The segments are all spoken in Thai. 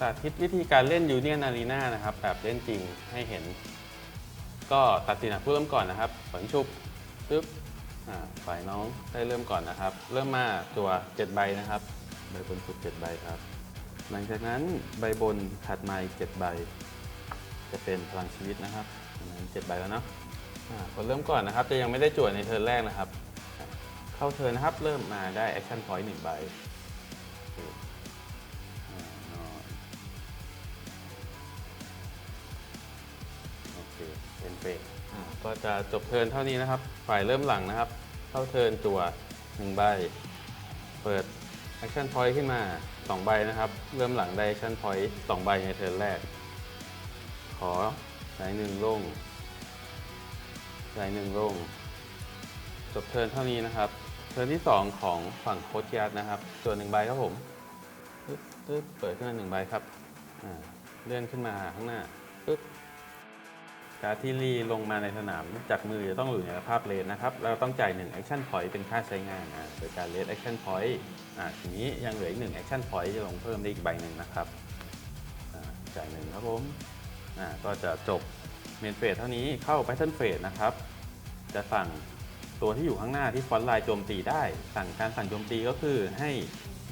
สาธิตวิธีการเล่นยูเนียนอารีนานะครับ แบบเล่นจริงให้เห็น ก็ตัดสินผู้เริ่มก่อนนะครับฝนชุบปึ๊บอ่าฝ่ายน้องได้เริ่มก่อนนะครับ เริ่มมาตัว7ใบนะครับใบบนสุด7ใบครับ หลังจากนั้นใบบนถัดมาอีก7ใบ จะเป็นพลังชีวิตนะครับอันนั้น7ใบแล้วเนาะอ่าคนเริ่มก่อนนะครับ จะยังไม่ได้จวดในเทิร์นแรกนะครับ เข้าเทิร์นนะครับ เริ่มมาได้แอคชั่นพอยต์หนึ่งใบ ก็จะจบเทิร์นเท่านี้นะครับ ฝ่ายเริ่มหลังนะครับ เข้าเทิร์นจั่วหนึ่งใบ เปิดแอคชั่นพอยต์ขึ้นมา 2 ใบนะครับ เริ่มหลังได้แอคชั่นพอยต์สองใบในเทิร์นแรก ขอไหนหนึ่งลงไหนหนึ่งลง จบเทิร์นเท่านี้นะครับ เทิร์นที่ 2 ของฝั่งโคชยาร์ดนะครับส่วนหนึ่งใบครับผมปึ๊บปึ๊บเปิดขึ้นมาหนึ่งใบครับอ่าเลื่อนขึ้นมาข้างหน้าปึ๊บ การดที่รีลงมาในสนามจากมือจะต้องอยู่ในสภาพเลนนะครับแล้วต้องจ่าย1 Action Point เป็นค่าใช้งานอ่าโดยการเลส Action Point อ่าทีนี้ยังเหลืออีก1 Action Point จะลงเพิ่มได้อีกใบหนึ่งนะครับอ่าจ่ายหนึ่งครับผมอ่าก็จะจบเมนเฟสเท่านี้เข้า Pattern Phase นะครับ จะสั่งตัวที่อยู่ข้างหน้าที่ฟอนต์ไลน์โจมตีได้ สั่งการสั่งโจมตีก็คือให้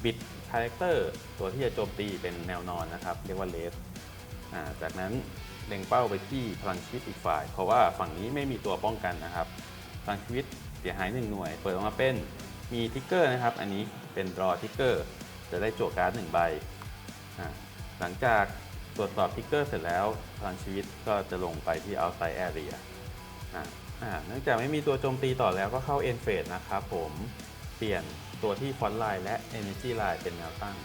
บิดคาแรคเตอร์ตัวที่จะโจมตีเป็นแนวนอนนะครับ เรียกว่าเลสอ่าจากนั้น เล็งเป้าไปที่พลังชีวิตอีกฝ่าย เพราะว่าฝั่งนี้ไม่มีตัวป้องกันนะครับ พลังชีวิตเสียหาย 1 หน่วย เปิดออกมาเป็นมีทิกเกอร์นะครับ อันนี้เป็นรอทิกเกอร์จะได้โจทย์การ์ดหนึ่งใบ หลังจากตรวจสอบทิกเกอร์เสร็จแล้วพลังชีวิตก็จะลงไปที่ outside area เนื่องจากไม่มีตัวโจมตีต่อแล้วก็เข้า end phase นะครับผมเปลี่ยนตัวที่ฟอนต์ไลน์และ energy line เป็นแนวตั้ง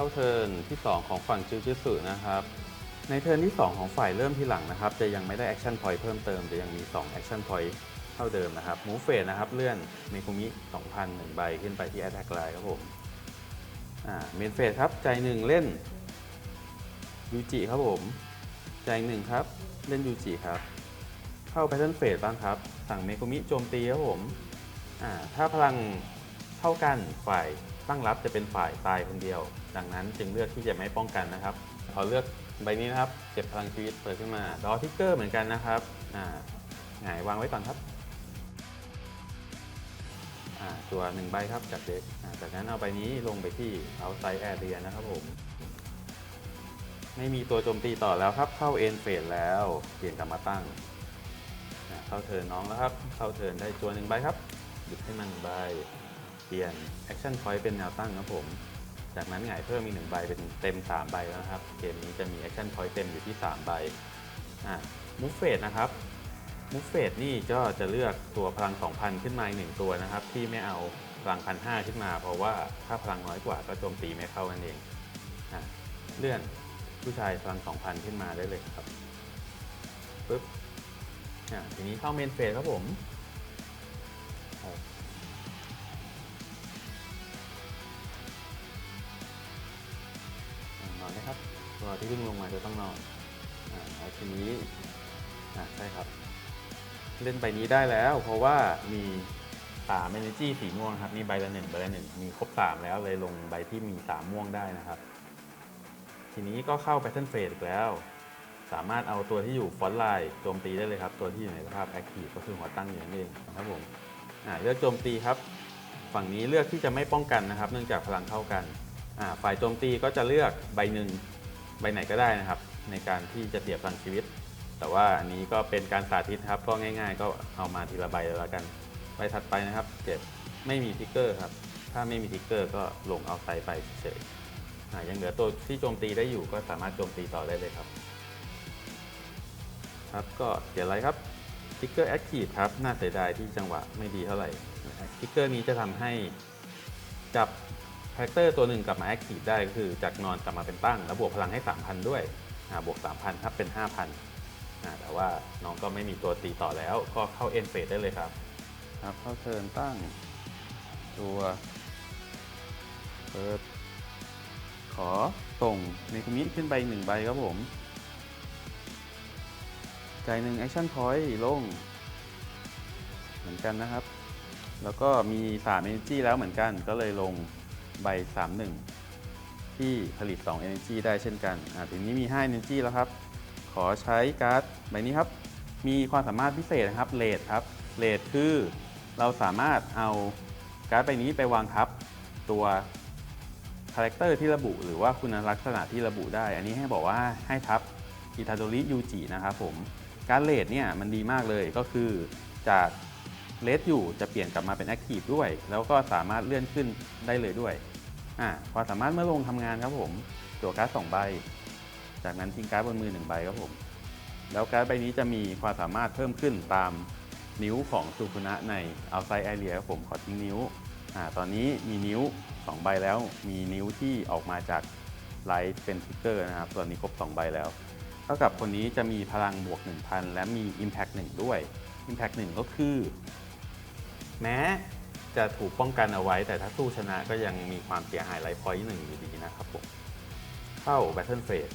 เข้าเทิร์นที่ 2 ของฝั่งจิวจิสึนะครับ ในเทิร์นที่ 2 ของฝ่ายเริ่มที่หลังนะครับ จะยังไม่ได้แอคชั่นพอยต์เพิ่มเติม จะยังมี2แอคชั่นพอยต์เท่าเดิมนะครับมูฟเฟสนะครับเลื่อนเมคุมิ2,000หนึ่งใบขึ้นไปที่ Attack Line ครับผมอ่าเมนเฟสครับใจหนึ่งเล่นยูจิครับผม ใจหนึ่งครับ เล่นยูจิครับ เข้าแพทเทิร์นเฟสบ้างครับ สั่งเมคุมิโจมตีครับผมอ่าถ้าพลัง เท่ากันฝ่ายตั้งรับจะเป็นฝ่ายตายคนเดียว ดังนั้นจึงเลือกที่จะไม่ป้องกันนะครับพอเลือกใบนี้นะครับเก็บพลังชีวิตเปิดขึ้นมาดอทิกเกอร์เหมือนกันนะครับอ่าหงายวางไว้ก่อนครับอ่าตัวหนึ่งใบครับจากเด็กจากนั้นเอาใบนี้ลงไปที่ outside area นะครับผม ไม่มีตัวโจมตีต่อแล้วครับเข้าเอ็นเฟสแล้ว เปลี่ยนกลับมาตั้งเข้าเทินน้องแล้วครับ เข้าเทินได้ตัวหนึ่งใบครับหยิบให้มันหนึ่งใบ เปลี่ยนแอคชั่นพอยต์เป็นแนวตั้งครับผม จากนั้นหงายเพิ่มอีกหนึ่งใบเป็นเต็ม 3 ใบแล้วนะครับ เกมนี้จะมีแอคชั่นพอยต์เต็มอยู่ที่ 3 ใบอ่ามูฟเฟสนะครับมูฟเฟสนี่ก็จะเลือกตัวพลัง 2,000 ขึ้นมาอีกหนึ่งตัวนะครับ ที่ไม่เอาพลัง1,500ขึ้นมา เพราะว่าถ้าพลังน้อยกว่าก็โจมตีไม่เข้านั่นเองอะเลื่อนผู้ชายพลัง 2,000 ขึ้นมาได้เลยครับปึ๊บอะทีนี้เข้าเมนเฟสครับผม ที่เพิ่งลงมาจะต้องนอนอ่าแล้วทีนี้อ่าใช่ครับ เล่นใบนี้ได้แล้ว เพราะว่ามีสาม energy สีม่วงครับนี่ใบละหนึ่งใบละหนึ่งมีครบสามแล้วเลยลงใบที่มีสามม่วงได้นะครับ ทีนี้ก็เข้า pattern phase อีกแล้ว สามารถเอาตัวที่อยู่ฟอนต์ไลน์โจมตีได้เลยครับ ตัวที่อยู่ในสภาพ active ก็คือหัวตั้งอยู่นั่นเองนะครับผมอ่าเลือกโจมตีครับ ฝั่งนี้เลือกที่จะไม่ป้องกันนะครับ เนื่องจากพลังเท่ากันอ่าฝ่ายโจมตีก็จะเลือกใบหนึ่ง ใบไหนก็ได้นะครับ ในการที่จะเสียพลังชีวิต แต่ว่าอันนี้ก็เป็นการสาธิตครับก็ง่าย ๆ ก็เอามาทีละใบแล้วกันใบถัดไปนะครับเก็บไม่มีทิกเกอร์ครับถ้าไม่มีทิกเกอร์ก็ลงเอาไซไปเฉยๆยังเหลือตัวที่โจมตีได้อยู่ก็สามารถโจมตีต่อได้เลยครับ ครับก็เขียอะไรครับทิกเกอร์แอคทีฟครับน่าเสียดายที่จังหวะไม่ดีเท่าไหร่ทิกเกอร์นี้จะทำให้จับ คาแรคเตอร์ตัวหนึ่งกลับมาแอคทีฟได้ก็คือจากนอนกลับมาเป็นตั้ง แล้วบวกพลังให้ 3,000 ด้วยบวก 3,000ครับเป็น 5,000แต่ว่าน้องก็ไม่มีตัวตีต่อแล้ว ก็เข้าเอ็นเฟสได้เลยครับครับเข้าเทิร์นตั้ง ตัวเปิดขอส่งเมคุมิขึ้นไปหนึ่งใบครับผมจ่ายหนึ่งแอคชั่นพอยต์ลง เหมือนกันนะครับ แล้วก็มี3 Energy แล้วเหมือนกันก็เลยลง ใบ 31 ที่ผลิต 2 Energy ได้เช่นกันอ่าทีนี้มี 5 Energy แล้วครับ ขอใช้การ์ดใบนี้ครับ มีความสามารถพิเศษนะครับเลดครับเลดคือเราสามารถเอาการ์ดใบนี้ไปวางทับตัวคาแรคเตอร์ที่ระบุ หรือว่าคุณลักษณะที่ระบุได้ อันนี้ให้บอกว่าให้ทับอิทาโดริยูจินะครับผมการเลดเนี่ยมันดีมากเลยก็คือจาก เลดอยู่จะเปลี่ยนกลับมาเป็นแอคทีฟด้วย แล้วก็สามารถเลื่อนขึ้นได้เลยด้วยอ่าความสามารถเมื่อลงทำงานครับผมตัวการ์ดสองใบ จากนั้นทิ้งการ์ดบนมือหนึ่งใบครับผม แล้วการ์ดใบนี้จะมีความสามารถเพิ่มขึ้นตามนิ้วของสุคุนะใน outside area ครับผมขอทิ้งนิ้วอ่าตอนนี้มีนิ้ว 2 ใบแล้ว มีนิ้วที่ออกมาจากไลท์เป็นทิกเกอร์นะครับตอนนี้ครบ 2 ใบแล้ว เท่ากับคนนี้จะมีพลังบวก 1,000 และมี Impact 1 ด้วย Impact 1 ก็คือ แม้จะถูกป้องกันเอาไว้ แต่ถ้าสู้ชนะก็ยังมีความเสียหายไลฟ์พอยต์หนึ่งอยู่ดีนะครับผมเข้า Battle Phase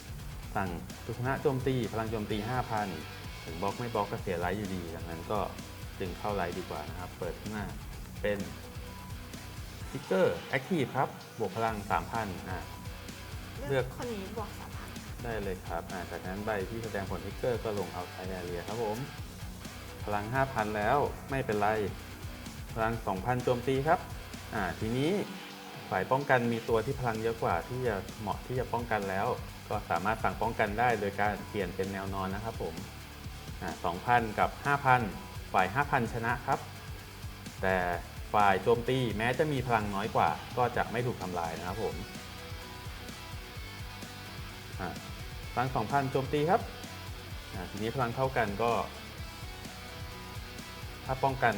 สั่งสุชนะโจมตี พลังโจมตี 5,000 ถึงบล็อกไม่บล็อกก็เสียไลท์อยู่ดี ดังนั้นก็จึงเข้าไลท์ดีกว่านะครับ เปิดขึ้นมาเป็นทิกเกอร์แอคทีฟครับ บวกพลัง 3,000อ่าเลือกคนนี้บวกสามพันได้เลยครับอ่าจากนั้นใบที่แสดงผลทิกเกอร์ก็ลงเอาไซแอเรียครับผม พลัง 5,000 แล้วไม่เป็นไร พลัง 2,000 โจมตีครับ อ่า ทีนี้ฝ่ายป้องกันมีตัวที่พลังเยอะกว่าที่จะเหมาะที่จะป้องกันแล้ว ก็สามารถสั่งป้องกันได้โดยการเปลี่ยนเป็นแนวนอนนะครับผม อ่า 2,000 กับ 5,000 ฝ่าย 5,000 ชนะครับ แต่ฝ่ายโจมตีแม้จะมีพลังน้อยกว่า ก็จะไม่ถูกทำลายนะครับผม อะพลัง 2,000 โจมตีครับ อะทีนี้พลังเท่ากันก็ ถ้าป้องกัน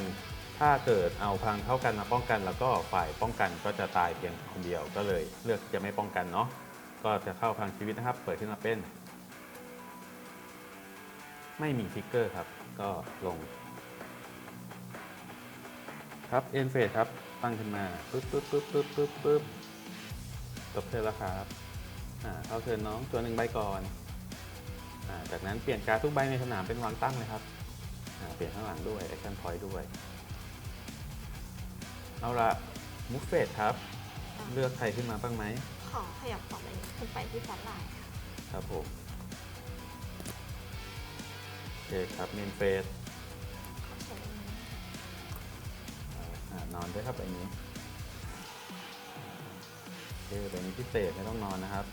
ถ้าเกิดเอาพลังเท่ากันมาป้องกัน แล้วก็ฝ่ายป้องกันก็จะตายเพียงคนเดียวก็เลย เลือกจะไม่ป้องกันเนาะก็จะเข้าพลังชีวิตนะครับ เปิดขึ้นมาเป็น ไม่มีทิกเกอร์ครับ ก็ลง ครับเอ็นเฟสครับตั้งขึ้นมาปึ๊บปึ๊บปึ๊บปึ๊บปึ๊บปึ๊บจบเทิร์นแล้วครับอ่าเข้าเทิร์นน้องตัวหนึ่งใบก่อนอ่าจากนั้นเปลี่ยนการทุกใบในสนามเป็นวางตั้งเลยครับอ่าเปลี่ยนข้างหลังด้วย action point ด้วย เอาละมุฟเฟตครับ เลือกใครขึ้นมาบ้างไหม ขอขยับต่อไปขึ้นไปที่ฟอนต์ไลน์ค่ะครับผม โอเคครับเมนเฟสขอใช้อ่านอนด้วยครับใบนี้โอเคใบนี้พิเศษไม่ต้องนอนนะครับ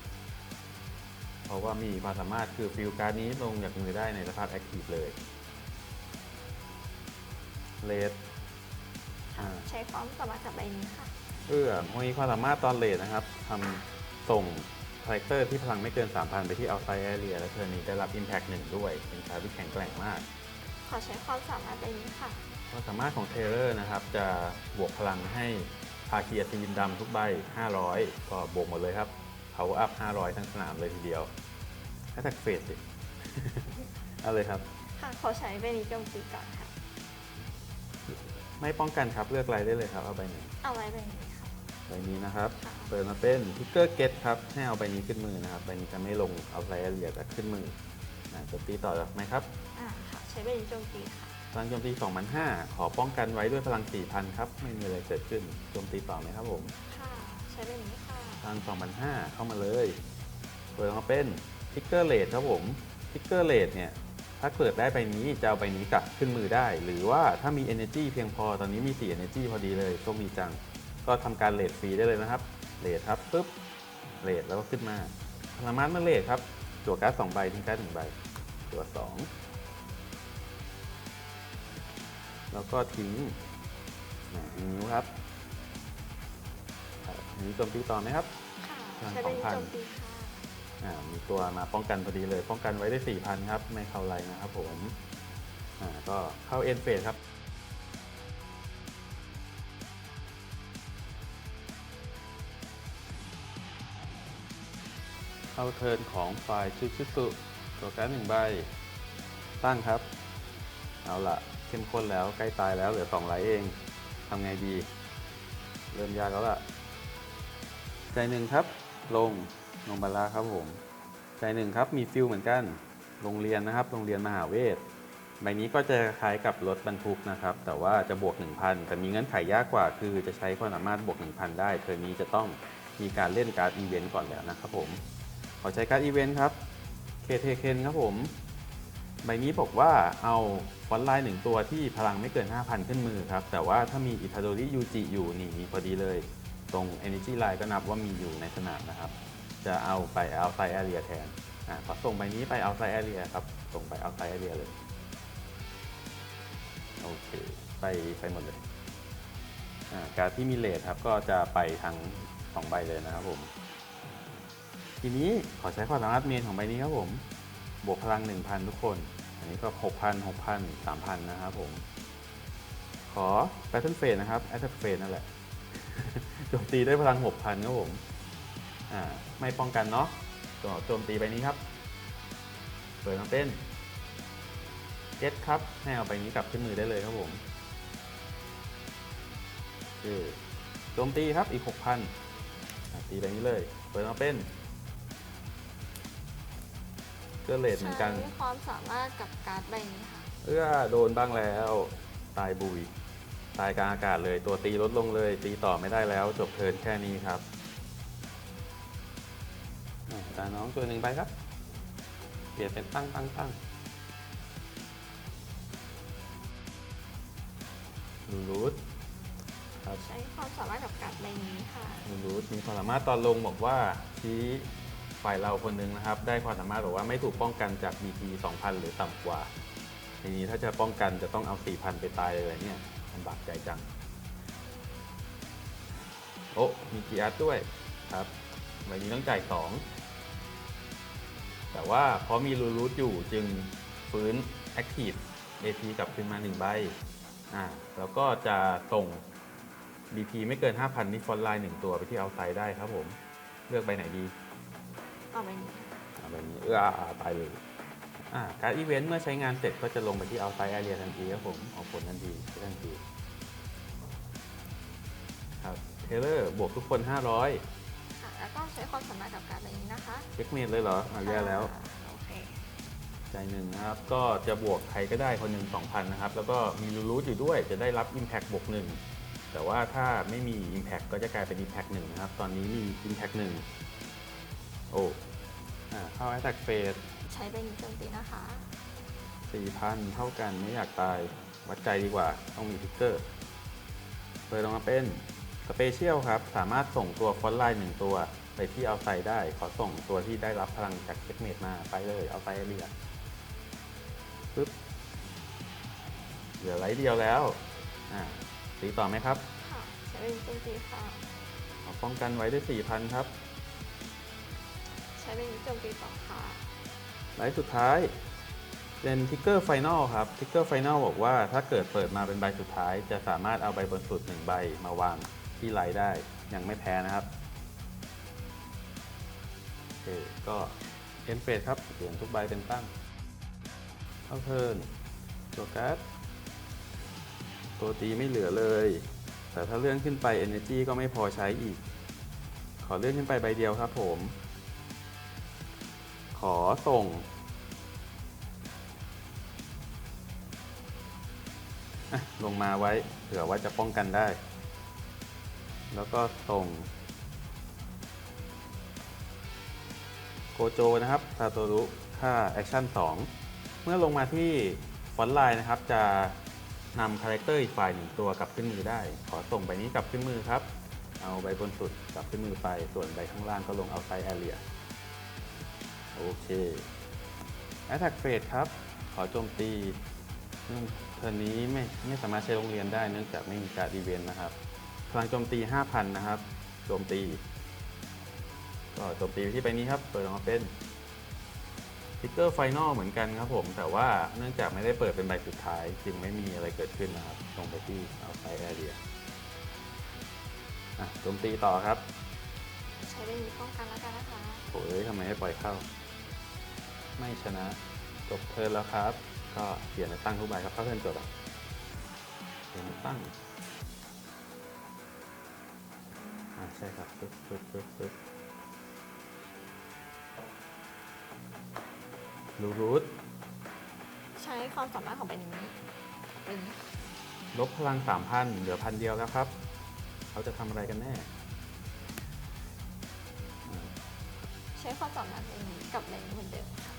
เพราะว่ามีความสามารถคือฟิลการ์ดนี้ลงจากมือได้ในสภาพแอคทีฟเลยเลดอ่า ใช้ความสามารถกับใบนี้ค่ะ เอื้อมีความสามารถตอนเลดนะครับทำส่งคาแรคเตอร์ที่พลังไม่เกิน 3,000 ไปที่ outside area และเทอร์นนี้ได้รับ impact 1 ด้วย เป็นการดที่แข็งแกร่งมาก ขอใช้ความสามารถใบนี้ค่ะ ความสามารถของเทเลอร์นะครับ จะบวกพลังให้ภาคีอัศวินดำทุกใบ 500 ก็บวกหมดเลยครับ power up 500 ทั้งสนามเลยทีเดียวแค่แท็กเฟสสิ เอาเลยครับ ค่ะ ขอใช้ใบนี้โจมตีก่อนค่ะ ไม่ป้องกันครับเลือกอะไรได้เลยครับเอาใบไหนเอาไว้ใบนี้ค่ะ ใบนี้นะครับ ค่ะ เปิดมาเป็นทิกเกอร์เกตครับให้เอาใบนี้ขึ้นมือนะครับใบนี้จะไม่ลงเอาไซเรียจะขึ้นมือนะจะตีต่อจากไหมครับอ่าค่ะ ใช้ใบนี้โจมตีค่ะ พลังโจมตี2,500ขอป้องกันไว้ด้วยพลัง4,000ครับไม่มีอะไรเกิดขึ้นโจมตีต่อไหมครับผม ค่ะ ใช้ใบนี้ค่ะพลัง2,500เข้ามาเลย เปิดมาเป็นทิกเกอร์เลดครับผมทิกเกอร์เลดเนี่ย ถ้าเปิดได้ใบนี้จะเอาใบนี้กลับขึ้นมือได้ หรือว่าถ้ามี Energy เพียงพอตอนนี้มี 4 Energy พอดีเลยโชคดีจัง ก็ทำการเลดฟรีได้เลยนะครับเลดครับปุ๊บเลดแล้วก็ขึ้นมาพลังมันเมื่อเลดครับจั่วการ์ดสองใบทิ้งการ์ดหนึ่งใบจั่วสองแล้วก็ทิ้งอ่าทิ้งนิ้วครับอ่าอันนี้โจมตีต่อไหมครับค่ะพลังใช้ใบนี้2,000โจมตีค่ะ อ่ามีตัวมาป้องกันพอดีเลย ป้องกันไว้ได้ 4,000 ครับ ไม่เข้าไรนะครับผมอ่าก็เข้าเอ็นเฟสครับเข้าเทิร์นของฝ่ายชุชิสุตัวการหนึ่งใบ ตั้งครับ เอาละเข้มข้นแล้วใกล้ตายแล้วเหลือ2ไลท์เองทำไงดี เริ่มยากแล้วล่ะ ใจหนึ่งครับ ลง ลงบาลาครับผมใจหนึ่งครับมีฟิลเหมือนกันโรงเรียนนะครับ โรงเรียนมหาเวทใบนี้ก็จะคล้ายกับรถบรรทุกนะครับ แต่ว่าจะบวก 1,000 แต่มีเงื่อนไขยากกว่า คือจะใช้ความสามารถบวก 1,000 ได้ เทอร์นี้จะต้องมีการเล่นการ์ดอีเวนต์ก่อนแล้วนะครับผม ขอใช้การ์ดอีเวนต์ครับเคเทเคนครับผม ใบนี้บอกว่าเอาฟอนไลน์หนึ่งตัวที่พลังไม่เกิน 5,000 ขึ้นมือครับ แต่ว่าถ้ามีอิทาโดริยูจิอยู่นี่มีพอดีเลย ตรง Energy Line ก็นับว่ามีอยู่ในสนามนะครับ จะเอาไป outside area แทนอ่าขอส่งใบนี้ไป outside area ครับ ส่งไป outside area เลย โอเค ไปไปหมดเลยอ่าการที่มีเลทครับ ก็จะไปทั้งสองใบเลยนะครับผม ทีนี้ขอใช้ความสามารถเมนของใบนี้ครับผม บวกพลัง 1,000 ทุกคน อันนี้ก็ 6,000 6,000 3,000 นะครับผม ขอ Pattern Phase นะครับ Attack Phase นั่นแหละโจมตีด้วยพลัง 6,000 ครับผม อ่าไม่ป้องกันเนาะก็โจมตีใบนี้ครับ เปิดมาเป็นเก็ตครับให้เอาใบนี้กลับขึ้นมือได้เลยครับผมโอเคโจมตีครับอีก 6,000อะตีใบนี้เลย เปิดมาเป็นเกลือเลดเหมือนกันใช้ความสามารถกับการ์ดใบนี้ค่ะ เอื้อโดนบ้างแล้ว ตายบุย ตายกลางอากาศเลย ตัวตีลดลงเลย ตีต่อไม่ได้แล้ว จบเทิร์นแค่นี้ครับอะตาน้องตัวหนึ่งไปครับ เปลี่ยนเป็นตั้งตั้งตั้งลูรูทครับใช้ความสามารถกับการ์ดใบนี้ค่ะ ลูรูทมีความสามารถตอนลงบอกว่าชี้ฝ่ายเราคนหนึ่งนะครับ ได้ความสามารถบอกว่าไม่ถูกป้องกันจาก BP 2,000 หรือต่ำกว่า ทีนี้ถ้าจะป้องกันจะต้องเอา 4,000 ไปตายเลยเนี่ยลำบากใจจัง โอ้มีกีอาร์ตด้วยครับใบนี้ต้องจ่าย2 แต่ว่าเพราะมีรูรูทอยู่จึงฟื้น Active AP กลับขึ้นมา 1 ใบอ่าแล้วก็จะส่ง BP ไม่เกิน 5,000 นี่ฟอนต์ไลน์ 1 ตัวไปที่เอาไซด์ได้ครับผม เลือกใบไหนดีเอาใบนี้ค่ะเอาใบนี้เอออ่าตายเลยอ่าการอีเวนต์เมื่อใช้งานเสร็จก็จะลงไปที่เอาไซด์แอเรียทันทีครับผมออกผลทันทีทันทีครับเทเลอร์บวกทุกคน 500ค่ะแล้วก็ ใช้ความสามารถกับการ์ดใบนี้นะคะเช็คเมดเลยเหรออ่าแย่แล้วอ่าโอเคใจหนึ่งนะครับ ก็จะบวกใครก็ได้คนหนึ่ง2,000 นะครับ แล้วก็มีรูรูทอยู่ด้วยจะได้รับ Impact บวกหนึ่งแต่ว่าถ้าไม่มี Impact ก็จะกลายเป็น Impact 1นะครับ ตอนนี้มี Impact 1โอ้อ่าเข้า Attack Phase ใช้ใบนี้โจมตีนะคะ 4,000 เท่ากันไม่อยากตาย วัดใจดีกว่า ต้องมีทิกเกอร์เปิดออกมาเป็นสเปเชียลครับ สามารถส่งตัวฟอนต์ไลน์หนึ่งตัว ไปที่เอาไซได้ ขอส่งตัวที่ได้รับพลังจากเช็คเมดมาไปเลยเอาไซเรียปึ๊บเหลือไลท์เดียวแล้วอ่าตีต่อไหมครับค่ะใช้ใบนี้โจมตีค่ะเอาป้องกันไว้ด้วย4,000ครับ ใช้ใบนี้โจมตีต่อค่ะไลท์สุดท้ายเป็นทิกเกอร์ไฟนอลครับทิกเกอร์ไฟนอลบอกว่าถ้าเกิดเปิดมาเป็นใบสุดท้าย จะสามารถเอาใบบนสุดหนึ่งใบมาวางที่ไลท์ได้ยังไม่แพ้นะครับโอ เค ก็เอ็นเฟสครับ เปลี่ยนทุกใบเป็นตั้ง เข้าเทิร์นโจกัสตัวตีไม่เหลือเลย แต่ถ้าเลื่อนขึ้นไป Energy ก็ไม่พอใช้อีก ขอเลื่อนขึ้นไปใบเดียวครับผม ขอส่ง ลงมาไว้เผื่อว่าจะป้องกันได้ แล้วก็ส่ง โกโจนะครับซาโตรุค่าแอคชั่น2 เมื่อลงมาที่ฟอนต์ไลน์นะครับ จะนำคาแรคเตอร์อีกฝ่ายหนึ่งตัวกลับขึ้นมือได้ ขอส่งใบนี้กลับขึ้นมือครับ เอาใบบนสุดกลับขึ้นมือไป ส่วนใบข้างล่างก็ลงเอาไซแอเรียโอเค Attack Phase ครับ ขอโจมตีเทอร์นนี้ไม่ไม่สามารถใช้โรงเรียนได้เนื่องจากไม่มีการดีเวนนะครับ พลังโจมตี 5,000 นะครับ โจมตี ก็โจมตีไปที่ใบนี้ครับ เปิดออกมาเป็นทิกเกอร์ไฟนอลเหมือนกันครับผม แต่ว่าเนื่องจากไม่ได้เปิดเป็นใบสุดท้าย จึงไม่มีอะไรเกิดขึ้นนะครับลงไปที่เอาไซแอเรียอะโจมตีต่อครับ ใช้ใบนี้ป้องกันแล้วกันนะคะโอ้ยทำไมไม่ปล่อยเข้า ไม่ชนะ จบเทิร์นแล้วครับ ก็เปลี่ยนไปตั้งทุกใบครับเข้าเทิร์นจบอะเปลี่ยนไปตั้งอ่าใช่ครับปึ๊บปึ๊บปึ๊บปึ๊บ รูรูทใช้ช้ความสามารถของใบนี้เป็นลบพลัง 3,000 เหลือพันเดียวแล้วครับ เขาจะทำอะไรกันแน่อ่าใช้ความสามารถใบนี้กับใบนี้เหมือนเดิมค่ะ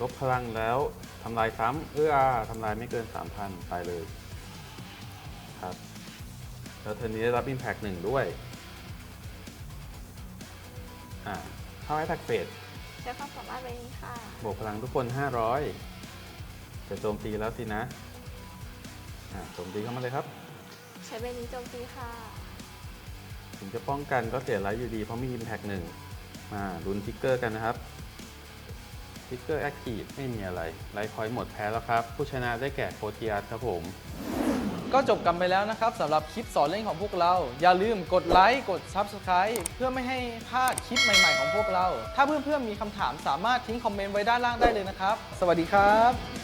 ลบพลังแล้วทำลายซ้ำเอื้ออาทำลายไม่เกิน 3,000 ตายเลยครับ แล้วเทอร์นนี้ได้รับ Impact หนึ่งด้วย อ่าเข้าไอ้แพ็กเฟส ใช้ความสามารถใบนี้ค่ะ บวกพลังทุกคน 500 จะโจมตีแล้วสินะอ่าโจมตีเข้ามาเลยครับ ใช้ใบนี้โจมตีค่ะ ถึงจะป้องกันก็เสียไลฟ์อยู่ดี เพราะมี Impact หนึ่งมาลุ้นทิกเกอร์กันนะครับทิกเกอร์แอคทีฟไม่มีอะไรไลฟ์พอยต์หมดแพ้แล้วครับ ผู้ชนะได้แก่โคติอาร์ครับผม ก็จบกันไปแล้วนะครับสำหรับคลิปสอนเล่นของพวกเรา อย่าลืมกดไลค์กด Subscribe เพื่อไม่ให้พลาดคลิปใหม่ ๆ ของพวกเรา ถ้าเพื่อนๆมีคำถามสามารถทิ้งคอมเมนต์ไว้ด้านล่างได้เลยนะครับ สวัสดีครับ